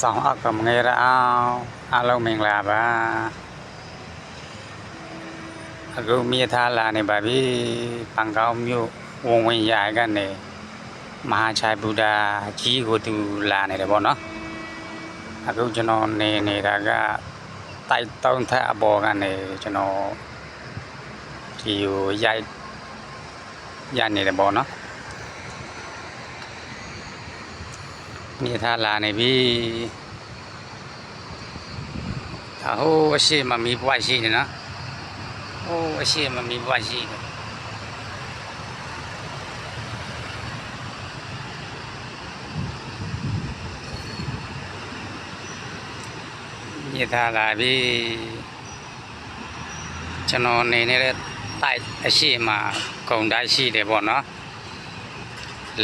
ဆောင်းအကမငယ်ရအောင်အားလုံးမင်္ဂလာပါအခုမြေသားလာနေပါပြီပန်ကောင်းမြို့ဝန်ဝင်ရကနေမဟာချိုင်ဗုဒ္ဓကြီးကိုသူလာနေတယ်ပေါ့နော်အခုကျွန်တော်နေနေတာကတိုက်တုံးထက်အပေါ်ကနေကျွန်တော်ဒီကိုရိုက်ရနေတယ်ပေါ့နော် မြေသားလာနေပြီဒါဟိုးအရှိမမီးပွားရှိနေနော်ဟိုးအရှိမမီးပွားရှိနေမြေသားလာပြီကျွန်တော်နေနေတဲ့တိုက်အရှိမဂုံတိုက်ရှိတယ်ပေါ့နော်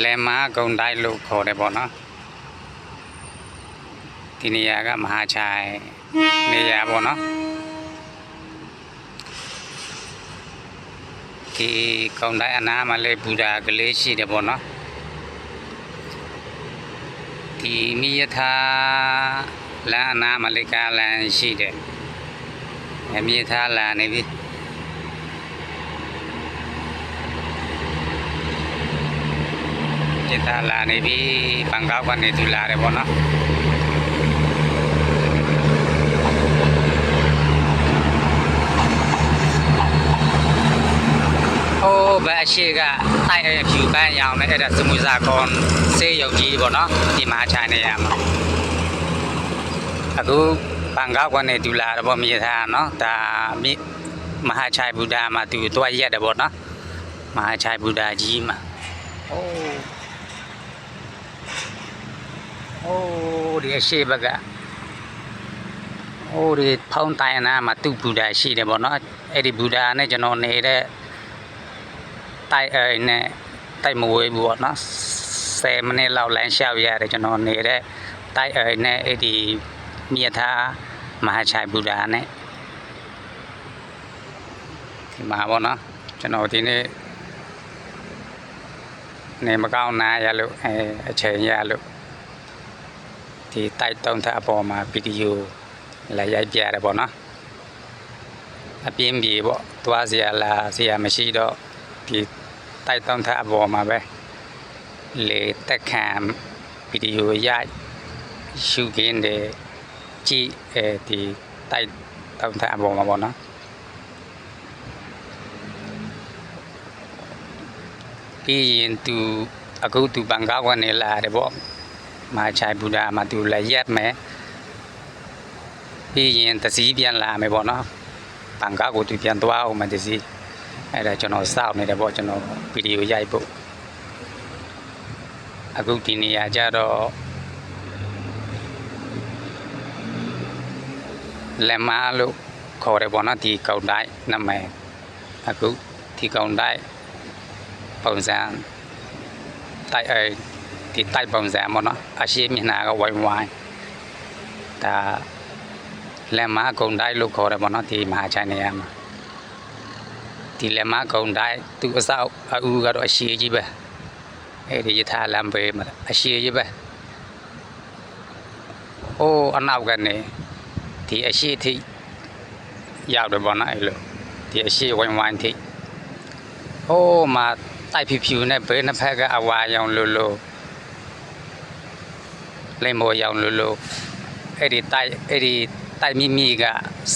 လယ်မာဂုံတိုက်လို့ခေါ်တယ်ပေါ့နော် ဒီနေရာကမဟာချိုင်နေရာပေါ့နော်ဒီကုန်းတိုင်းအနားမှာလေဘူတာကလေးရှိတယ်ပေါ့နော်ဒီမိယထာလမ်းအနားမှာလေကားလမ်းရှိတယ်အမိယထာလမ်းနေပြီမိယထာလမ်းနေပြီဘန်ကောက်ကနေသူလာတယ်ပေါ့နော်ဟိုး ဘက်အရှိကတိုက်အဖြူပန်းရောင်နဲ့အဲ့ဒါစမူစာကွန်စေးရုပ်ကြီးပေါ့နော်ဒီမှာခြိုင်နေရမှာအခုဘန်ကောက်ကနေဒူလာတော့မြေသားနော်ဒါမြေမဟာချိုင်ဗုဒ္ဓမှာသူတွားရက်တယ်ပေါ့နော်မဟာချိုင်ဗုဒ္ဓကြီးမှာဟိုးဟိုးဒီအရှိဘက်ကဟိုးဒီဖောင်းတိုင်အနာမှာသူ့ဗုဒ္ဓရှိတယ်ပေါ့နော်အဲ့ဒီဗုဒ္ဓနဲ့ကျွန်တော်နေတဲ့ တိုက်အိမ်နဲ့တိုက်မဝေးဘူးပေါ့နော်10မိနစ်လောက်လမ်းလျှောက်ရတယ်ကျွန်တော်နေတဲ့တိုက်အိမ်နဲ့အဲ့ဒီမြေသားမဟာချိုင်ဗုဒ္ဓနဲ့ဒီမှာပေါ့နော်ကျွန်တော်ဒီနေ့နေမကောင်းနာရလို့အဲအချိန်ရလို့ဒီတိုက်တုံးထအပေါ်မှာဗီဒီယိုလာရိုက်ပြရတယ်ပေါ့နော်အပြင်းပြေပေါ့သွားစရာလာစရာမရှိတော့ဒီ တိုက်တောင်းထအပေါ်မှာပဲလေတက်ခံဗီဒီယိုရိုက်ရှုခင်းတယ်ကြည့်အဲဒီတိုက်တောင်းထအပေါ်မှာပေါ့နော်ပြီးရင်သူအခုသူဘန်ကောက်ကနေလာတယ်ပေါ့မာချိုင်ဘူဒါမှာသူလည်းရက်မယ်ပြီးရင်တစည်းပြန်လာမယ်ပေါ့နော်ဘန်ကောက်ကိုသူပြန်သွားအောင်မယ်တစည်း အဲ့ဒါကျွန်တော်စောင့်နေတယ်ပေါ့ကျွန်တော်ဗီဒီယိုရိုက်ဖို့အခုဒီနေရာကြတော့လက်မလို့ခေါ်တယ်ပေါ့နော်ဒီကုန်းတိုင်းနာမည်အခုဒီကုန်းတိုင်းပုံစံတိုက်အဲဒီတိုက်ပုံစံပေါ့နော်အရှိမျက်နှာကဝိုင်းဝိုင်းဒါလက်မကုန်းတိုင်းလို့ခေါ်တယ်ပေါ့နော်ဒီမဟာချိုင်နေရာမှာ ဒီလက်မကုံတိုင်းသူအစောက်အဦးကတော့အရှိကြီးပဲအဲ့ဒီယထာလမ်းဘေးမှာအရှိကြီးပဲဟိုးအနောက်ကနေဒီအရှိထိရောက်တယ်ပေါ့နော်အဲ့လိုဒီအရှိဝိုင်းဝိုင်းထိဟိုးမှာတိုက်ဖြူဖြူနဲ့ဘေးနှစ်ဖက်ကအဝါရောင်လို့လို့လိမ္မော်ရောင်လို့လို့အဲ့ဒီတိုက်အဲ့ဒီတိုက်မိမိက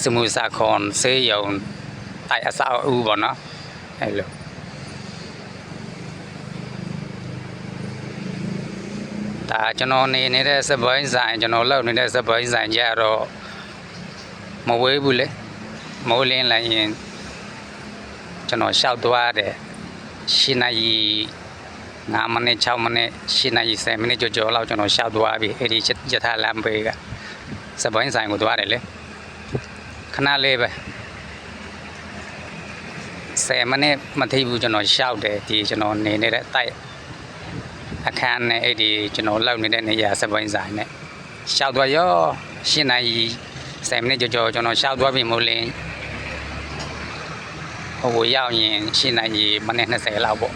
စမူစာခွန်ဆေးရုံ တိုက်အဆောက်အဦပေါ့နော်အဲ့လိုဒါကျွန်တော်နေနေတဲ့စပိုင်းဆိုင်ကျွန်တော်လောက်နေတဲ့စပိုင်းဆိုင်ကြတော့မဝေးဘူးလေမိုးလင်းလိုက်ရင်ကျွန်တော်ရှောက်သွားတယ်ရှင်းနိုင်9မိနစ်6မိနစ်ရှင်းနိုင်10မိနစ်ကြော်ကြော်လောက်ကျွန်တော်ရှောက်သွားပြီအဲ့ဒီယထာလမ်းဘေးကစပိုင်းဆိုင်ကိုသွားတယ်လေခဏလေးပဲ 10မိနစ်မထိဘူးကျွန်တော်ရှောက်တယ်ဒီကျွန်တော်နေနေတဲ့တိုက်အခန်းနဲ့အဲ့ဒီကျွန်တော်လောက်နေတဲ့နေရာစပိုင်းဆိုင်နဲ့ရှောက်သွားရောရှင်းနိုင်10မိနစ်ကြော်ကြော်ကျွန်တော်ရှောက်သွားပြီမို့လင်းဟိုကိုရောက်ရင်ရှင်းနိုင်မိနစ်20လောက်ပေါ့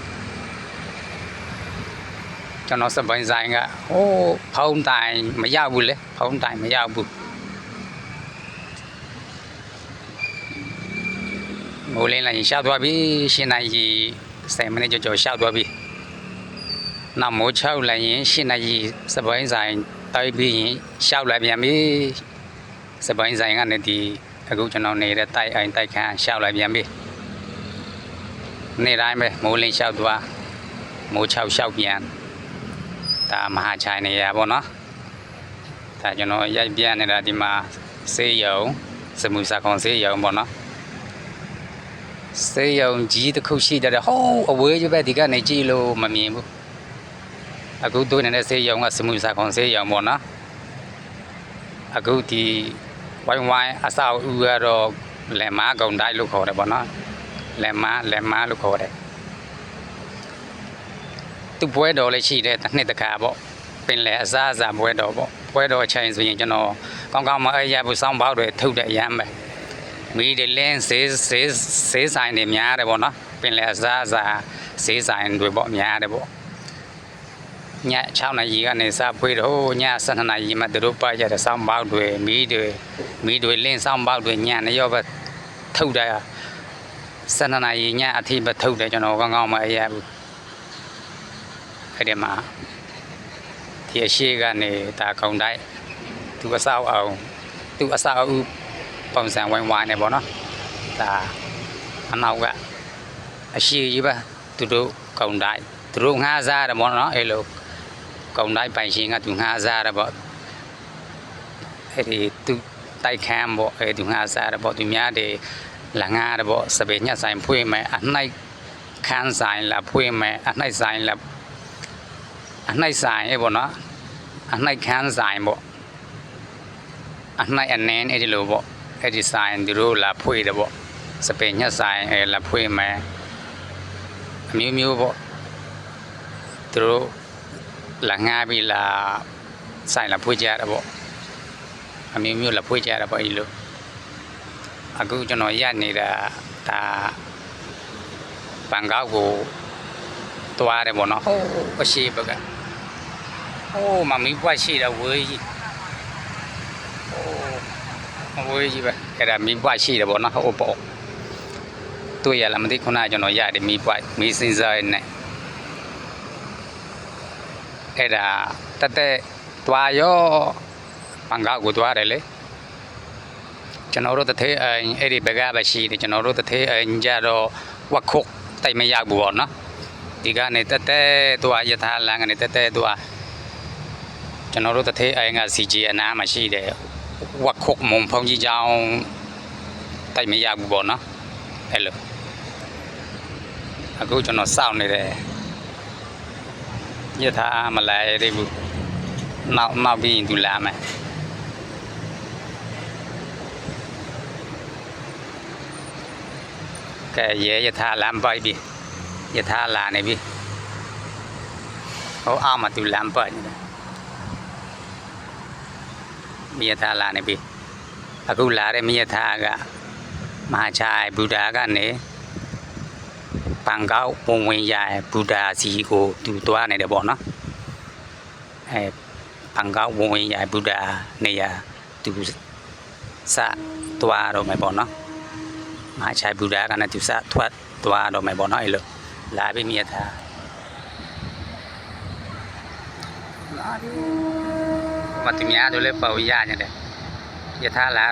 ကျွန်တော်စပိုင်ဆိုင်ကဟိုးဖုံးတိုင်မရောက်ဘူးလေဖုံးတိုင်မရောက်ဘူး မိုးလင်းလိုက်ရင်ရှောက်သွားပြီရှင်းနိုင်ရီ7မိနစ်ကျော်ကျော်ရှောက်သွားပြီနောက်မိုးချောက်လိုက်ရင်ရှင်းနိုင်ရီစပိုင်ဆိုင်တိုက်ပြီးရင်ရှောက်လိုက်ပြန်ပြီစပိုင်ဆိုင်ကနေဒီအခုကျွန်တော်နေတဲ့တိုက်အိမ်တိုက်ခန်းရှောက်လိုက်ပြန်ပြီနေ့တိုင်းပဲမိုးလင်းရှောက်သွားမိုးချောက်ရှောက်ပြန်ဒါမဟာချိုင်နေရပါတော့ဒါကျွန်တော်ရိုက်ပြနေတာဒီမှာစေးရုံစမှုစာခွန်စေးရုံပေါ့နော် စေးရုံကြီးတစ်ခုရှိတယ်ဟိုးအဝေးကြီးပဲဒီကနေကြည့်လို့မမြင်ဘူးအခုတွေ့နေတဲ့စေးရုံကစမှုစာခွန်စေးရုံပေါ့နော်အခုဒီဝိုင်းဝိုင်းအဆောက်အဦကတော့လက်မားကုံတိုင်းလို့ခေါ်တယ်ပေါ့နော်လက်မားလက်မားလို့ခေါ်တယ်သူ့ပွဲတော်လည်းရှိတယ်တစ်နှစ်တစ်ခါပေါ့ပင်လေအစားအစာပွဲတော်ပေါ့ပွဲတော်အချိန်ဆိုရင်ကျွန်တော်ကောင်းကောင်းမအဲ့ရဘူးစောင်းပေါက်တွေထုတ်တဲ့အရမ်းပဲ မီးတွေလင်းဈေးဈေးဈေးဆိုင်တွေများတယ်ပေါ့နော်ပင်လေအစားအစာဈေးဆိုင်တွေပေါ့များတယ်ပေါ့ည6နာရီကနေစဖွေးတော့ည7နာရီမှသူတို့ပတ်ရတဲ့စောင်းပေါက်တွေမီးတွေမီးတွေလင်းစောင်းပေါက်တွေညနေရောပဲထုတ်တယ်7နာရီညအထိပဲထုတ်တယ်ကျွန်တော်ကောင်းကောင်းမအဲ့ရဘူးအဲ့ဒီမှာဒီအရှိကနေဒါကုံတိုက်သူအဆောက်အောင်သူအဆောက်အဦ ပုံစံဝိုင်းဝိုင်းနေပေါ့နော်ဒါအနောက်ကအရှိကြီးပဲသူတို့ကုံတိုက်သူတို့ငှားစားတယ်ပေါ့နော်အဲ့လိုကုံတိုက်ပိုင်ရှင်ကသူငှားစားတယ်ပေါ့အဲ့ဒီသူတိုက်ခမ်းပေါ့အဲ့ဒီငှားစားတယ်ပေါ့သူများတွေလာငှားတယ်ပေါ့စပယ်ညက်ဆိုင်ဖွင့်မယ်အနှိုက်ခန်းဆိုင်လာဖွင့်မယ်အနှိုက်ဆိုင်လာအနှိုက်ဆိုင်အေးပေါ့နော်အနှိုက်ခန်းဆိုင်ပေါ့အနှိုက်အနင်းအဲ့ဒီလိုပေါ့ အဲ့ဒီဆိုင်သူတို့လာဖွေတယ်ပေါ့စပင်ညက်ဆိုင်အဲလာဖွေမယ်အမျိုးမျိုးပေါ့သူတို့လာငှားပြီးလာဆိုင်လာဖွေကြတယ်ပေါ့အမျိုးမျိုးလာဖွေကြတယ်ပေါ့အဲ့ဒီလိုအခုကျွန်တော်ရက်နေတာဒါဘန်ကောက်ကိုသွားတယ်ပေါ့နော်ဟိုးအရှိဘက်ကဟိုးမမီးပွက်ရှိတယ်ဝေးကြီး ဟိုးဝေးကြီးပဲအဲ့ဒါမီးပွက်ရှိတယ်ပေါ့နော်ဟိုပေါ့တွေ့ရလားမသိခုနကကျွန်တော်ရတယ်မီးပွက်မီးစင်စားနေအဲ့ဒါတက်တက်သွားရောဘန်ကောက်ကိုသွားတယ်လေကျွန်တော်တို့တထဲအိမ်အဲ့ဒီဘက်ကပဲရှိတယ်ကျွန်တော်တို့တထဲအိမ်ကြတော့ဝက်ခုတ်တိတ်မရောက်ဘူးပေါ့နော်ဒီကနေတက်တက်သွားယထာလမ်းကနေတက်တက်သွားကျွန်တော်တို့တထေးအိမ်က CG အနားမှာရှိတယ် ဝက်ခုတ်မုံဖုံကြီးကြောင်တိုက်မရဘူးပေါ့နော်အဲ့လိုအခုကျွန်တော်စောင့်နေတယ်ယထာမလာရသေးဘူးနောက်နောက်ပြီးရင်သူလာမယ်ကဲရဲယထာလမ်းပိုက်ပြီယထာလာနေပြီဟိုအောက်မှာသူလမ်းပတ်နေတယ် မြယထာလာနေပြီအခုလာတဲ့မြယထာကမဟာချိုင်ဘုရားကနေပန်ကောက်ပုံဝင်ရဘုရားစီကိုသူတွားနေတယ်ပေါ့နော်အဲပန်ကောက်ပုံဝင်ရဘုရားနေရသူစတွားတော့မယ်ပေါ့နော်မဟာချိုင်ဘုရားကလည်းသူစထွက်တွားတော့မယ်ပေါ့နော်အဲ့လိုလာပြီမြတ်သားလာပြီ မတ်မြားတို့လည်းပေါ့ရနေတယ်ယထာလာ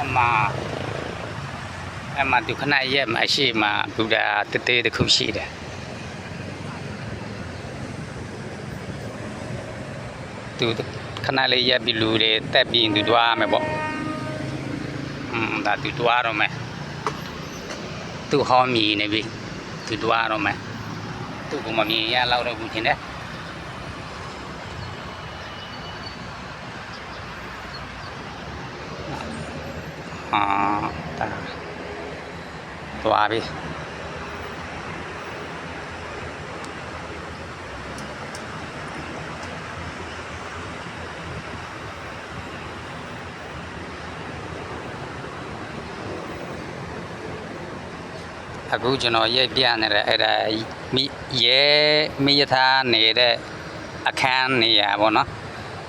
အမအမသူခဏရက်မှရှိမှဘုရားတသေးတစ်ခုရှိတယ်သူခဏလေးရက်ပြီးလူတွေတက်ပြီးသူတွားမယ်ပေါ့อืมဒါသူတွားတော့မယ်သူဟောမြည်နေပြီသူတွားတော့မယ်သူ့ကိုမမြင်ရလောက်တော့ဘူးချင်းတယ် အာဒါသွားပြီအခုကျွန်တော်ရိုက်ပြနေတဲ့အဲ့ဒါမိရဲမိယထာနေတဲ့အခန်းနေရပါတော့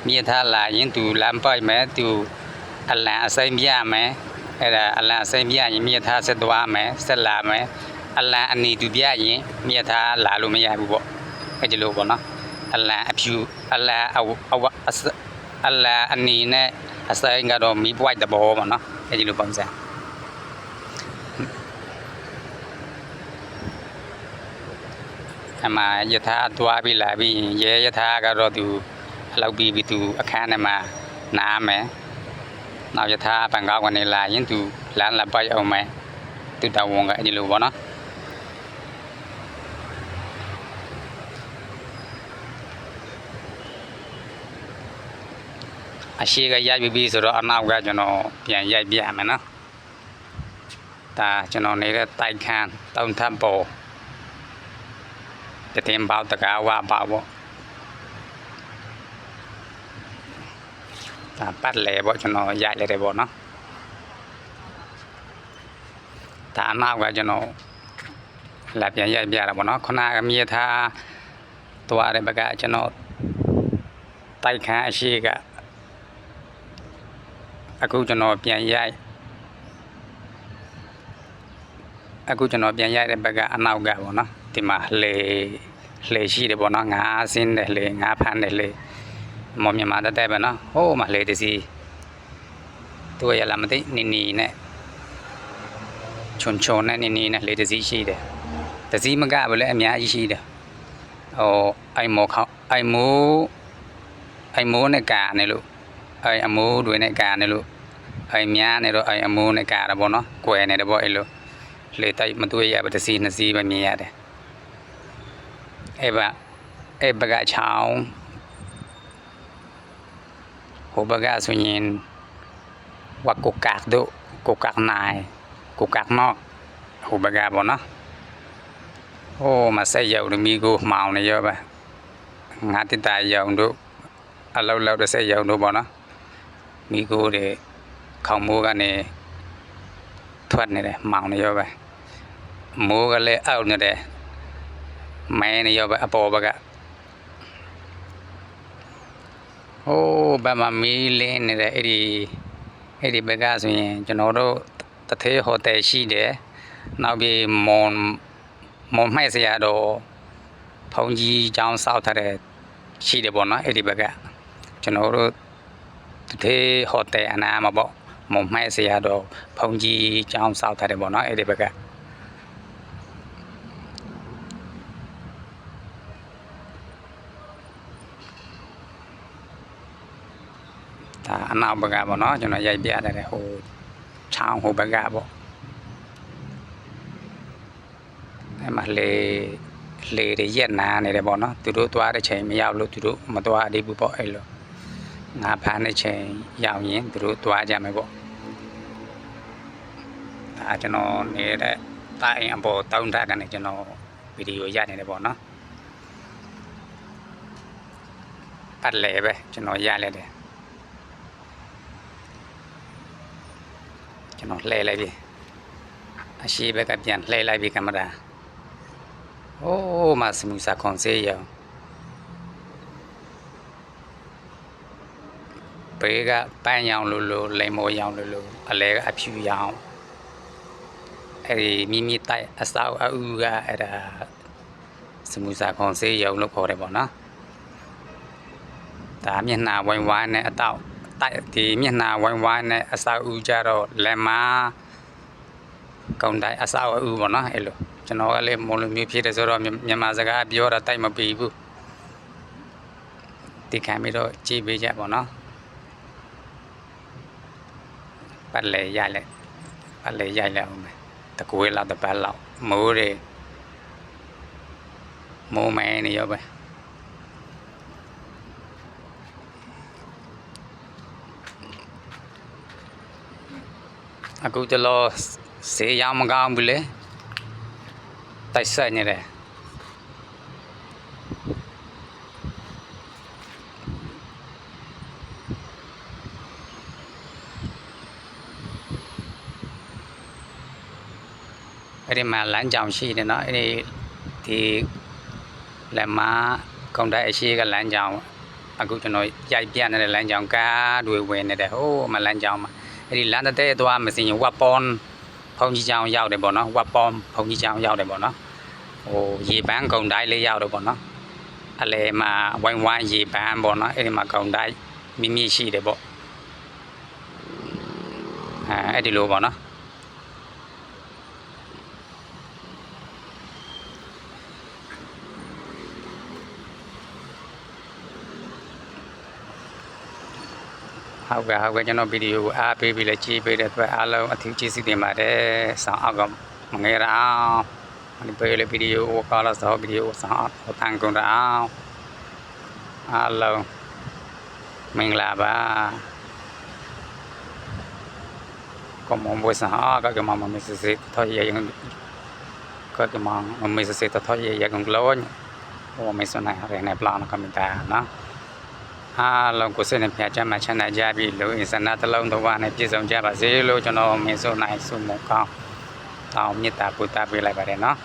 မိယထာလာရင်သူလမ်းပိုက်မယ်သူအလံအစိမ်းပြမယ် အဲ့ဒါအလံအစိမ်းပြရင်မိယထာဆက်သွားမယ်ဆက်လာမယ်အလံအနီသူပြရင်မိယထာလာလို့မရဘူးပေါ့အဲ့ဒီလိုပေါ့နော်အလံအဖြူအလံအဝအဝအစအလံအနီနဲ့အစိမ်းကတော့မီးပွိုက်တဘောပေါ့နော်အဲ့ဒီလိုပုံစံအမှယထာသွားပြီးလာပြီးရင်ရဲယထာကတော့သူအလောက်ပြီးပြီးသူအခန်းထဲမှာနားမယ်။ နောက်ယထာဘန်ကောက်ကနေလာရင်သူလမ်းလာပိုက်အောင်မယ်။သူတောင်းဝန်ကအဲ့ဒီလိုပေါ့နော်။အရှိကရိုက်ပြီးပြီဆိုတော့အနောက်ကကျွန်တော်ပြန်ရိုက်ပြမယ်နော်။ဒါကျွန်တော်နေတဲ့တိုက်ခန်းတောင်ထပ်ပေါ်တတင်ပေါတကားဝါပါပေါ့ ဒါပတ်လေပေါ့ကျွန်တော်ရိုက်လိုက်တယ်ပေါ့နော်ဒါအနောက်ကကျွန်တော်လာပြန်ရိုက်ပြတာပေါ့နော်ခုနကမြေထားသွားတဲ့ဘက်ကကျွန်တော်တိုက်ခန်းအရှိကအခုကျွန်တော်ပြန်ရိုက်အခုကျွန်တော်ပြန်ရိုက်တဲ့ဘက်ကအနောက်ကပေါ့နော်ဒီမှာလေလေရှိတယ်ပေါ့နော်ငါးစင်းတယ်လေငါးဖမ်းတယ်လေ မော်မြန်မာတက်တက်ပဲနော်ဟိုးမှာလေတစီသူရလာမသိနီနီနဲ့ချွန်ချွန်နဲ့နီနီနဲ့လေတစီရှိတယ်တစီမကဘူးလေအများကြီးရှိတယ်ဟိုအိုင်မောခေါအိုင်မိုးအိုင်မိုးနဲ့ကာနေလို့အိုင်အမိုးတွေနဲ့ကာနေလို့အိုင်များနေတော့အိုင်အမိုးနဲ့ကာတာပေါ့နော်ကွယ်နေတယ်ပေါ့အဲ့လိုလေတိုက်မတွေ့ရဘူးတစ်စီနှစ်စီပဲမြင်ရတယ်အဲ့ပါအဲ့ဘကချောင်း ဟိုဘကဆိုရင်ဝါကိုကတ်ဒိုကိုကတ်နိုင်ကိုကတ်နော်ဟိုဘကပေါ့နော်ဟိုမဆက်ရောက်လို့မိကိုမှောင်နေရောပါငါတစ်တရောင်တို့အလောက်လောက်တစ် ဆက်ရောင်တို့ပေါ့နော်မိကိုတွေခေါင်းမိုးကနေထွက်နေတယ်မှောင်နေရောပဲမိုးကလည်းအောက်နေတယ်မဲနေရောပဲအပေါ်ဘက်ကဟိုးဗမာမီးလင်းနေတယ်အဲ့ဒီအဲ့ဒီဘက်ကဆိုရင်ကျွန်တော်တို့တသေးဟိုတယ်ရှိတယ်နောက်ပြီးမွန်မွန်မဲ့စရာတော့ဖုန်ကြီးကျောင်းစောက်ထားတဲ့ရှိတယ်ပေါ့နော်အဲ့ဒီဘက်ကကျွန်တော်တို့တသေးဟိုတယ်အနာမှာပေါ့မွန်မဲ့စရာတော့ဖုန်ကြီးကျောင်းစောက်ထားတယ်ပေါ့နော်အဲ့ဒီဘက်က ဒါအနောက်ဘက်ကပေါ့နော်ကျွန်တော်ရိုက်ပြရတယ်ဟိုချောင်းဟိုဘက်ကပေါ့အဲ့မှာလေလေတွေရက်နာနေတယ်ပေါ့နော်သူတို့သွားတဲ့ချိန်မရောက်လို့သူတို့မသွားသေးဘူးပေါ့အဲ့လိုငါဖမ်းတဲ့ချိန်ရောက်ရင်သူတို့သွားကြမယ်ပေါ့ဒါကျွန်တော်နေတဲ့တာအိမ်အပေါ်တောင်းတကနေကျွန်တော်ဗီဒီယိုရိုက်နေတယ်ပေါ့နော်ပတ်လေပဲကျွန်တော်ရိုက်လိုက်တယ် ကျွန်တော်လှည့်လိုက်ပြီအရှိဘက်ကပြန်လှည့်လိုက်ပြီကင်မရာโอ้มาสมุทรสาครเสียอย่างဘေးကပန်းရောင်လိုလိုလိမ်မော်ရောင်လိုလိုအလဲကအဖြူရောင်အဲ့ဒီမိမိတိုက်အစောက်အအူကအဲ့ဒါစမှုစာခွန်စေးရုံလို့ခေါ်တယ်ပေါ့နော်ဒါမျက်နှာဝိုင်းဝိုင်းနဲ့အတော့ တိုက်ဒီမျက်နှာဝိုင်းဝိုင်းနဲ့အစောက်အူကြတော့လက်မကုံတိုက်အစောက်အူပေါ့နော်အဲ့လိုကျွန်တော်ကလည်းမော်လိုမျိုးဖြစ်တယ်ဆိုတော့မြမြန်မာစကားပြောတာတိုက်မပြီးဘူးဒီခံပြီးတော့ကြည်ပေးကြပေါ့နော်ပတ်လေရိုက်လိုက်ပတ်လေရိုက်လိုက်အောင်မယ်တကွေးလောက်တစ်ပတ်လောက်မိုးတွေမိုးမဲနေရောပဲ အခုတလောဈေးရမကောင်းဘူးလေတိုက်ဆိုင်နေတယ်အဲ့ဒီမှာလမ်းကြောင်ရှိတယ်နော်အဲ့ဒီဒီလက်မကုန်တဲ့အရှိကလမ်းကြောင်အခုကျွန်တော်ရိုက်ပြနေတဲ့လမ်းကြောင်ကားတွေဝင်နေတယ်ဟိုးမလမ်းကြောင်မှာ အဲ့ဒီလမ်းတစ်တဲ့သွားမစင်ရင်ဝက်ပွန်ဖုန်ကြီးချောင်းရောက်တယ်ပေါ့နော်ဝက်ပွန်ဖုန်ကြီးချောင်းရောက်တယ်ပေါ့နော်ဟိုရေပန်းကုန်းတိုက်လေးရောက်တယ်ပေါ့နော်အလဲမှာဝိုင်းဝိုင်းရေပန်းပေါ့နော်အဲ့ဒီမှာကုန်းတိုက်မိမိရှိတယ်ပေါ့အဲအဲ့ဒီလိုပေါ့နော် ဟုတ်ကဲ့ဟုတ်ကဲ့ကျွန်တော်ဗီဒီယိုကိုအားပေးပြီးလဲကြည့်ပေးတဲ့အတွက်အားလုံးအထူးကျေးဇူးတင်ပါတယ်ဆောင်းအောက်ကမငယ်ရအောင်ဒီပေးလေဗီဒီယိုကိုကာလာဆောဗီဒီယိုဆောင်းအောက်တန်ကုန်ရအောင်အားလုံးမင်္ဂလာပါကမ္ဘောဆောင်းအောက်ကကမ္ဘောမစ်စစ်ထော်ရရင်ကကမ္ဘောမစ်စစ်ထော်ရရင်ကလော အားလုံးကိုယ်စိတ်နဲ့ပြချမ်းမှချမ်းသာကြပြီလို့အင်စနာတစ်လုံးတစ်ဝါနဲ့ပြည့်စုံကြပါစေလို့ကျွန်တော်မင်းဆိုနိုင်ဆုမကောင်းတောင်းမေတ္တာပို့တာပေးလိုက်ပါတယ်နော်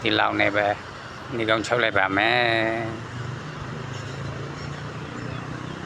ဒီလောက်နဲ့ပဲဒီကောင်ချုပ်လိုက်ပါမယ်